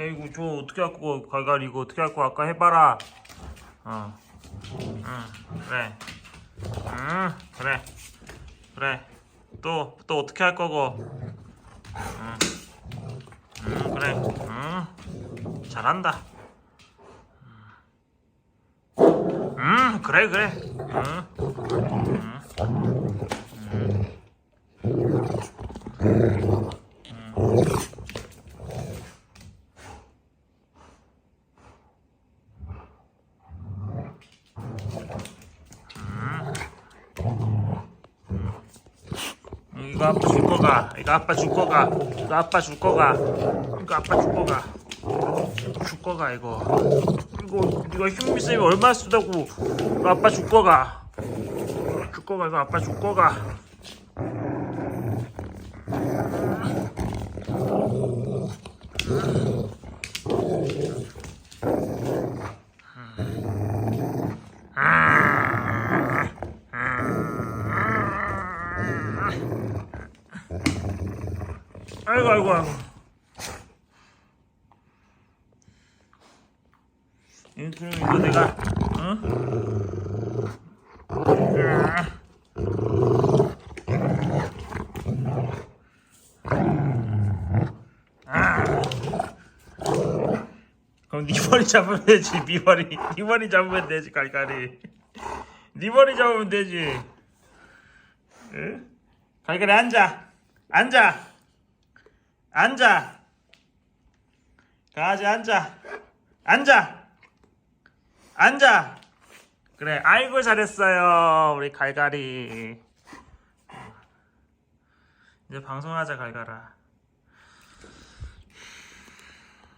야 이거 저 어떻게 할 거고 갈갈이 이거 어떻게 할거 아까 해봐라. 어. 응, 그래. 응 그래. 그래. 또또 어떻게 할 거고? 응, 응 그래. 응. 잘한다. 응 그래 그래. 응, 응. 이거 아빠 줄 거가. 이거 아빠 줄 거가. 이거 아빠 줄 거가. 이거 아빠 줄 거가. 줄 거가 이거. 이거 이거 힘미 쌤이 얼마 쓰다고 이거 아빠 줄 거가. 줄 거가 이거 아빠 줄 거가 아이고 아이고 아이고. 그럼 이거 내가 어? 그럼 네 머리 잡으면 되지 네 머리. 네 머리 잡으면 되지 갈갈이. 네 머리 잡으면 되지. 응? 갈갈이 앉아. 앉아 앉아. 강아지 앉아. 앉아. 앉아. 그래 아이고 잘했어요 우리 갈갈이. 이제 방송하자 갈갈아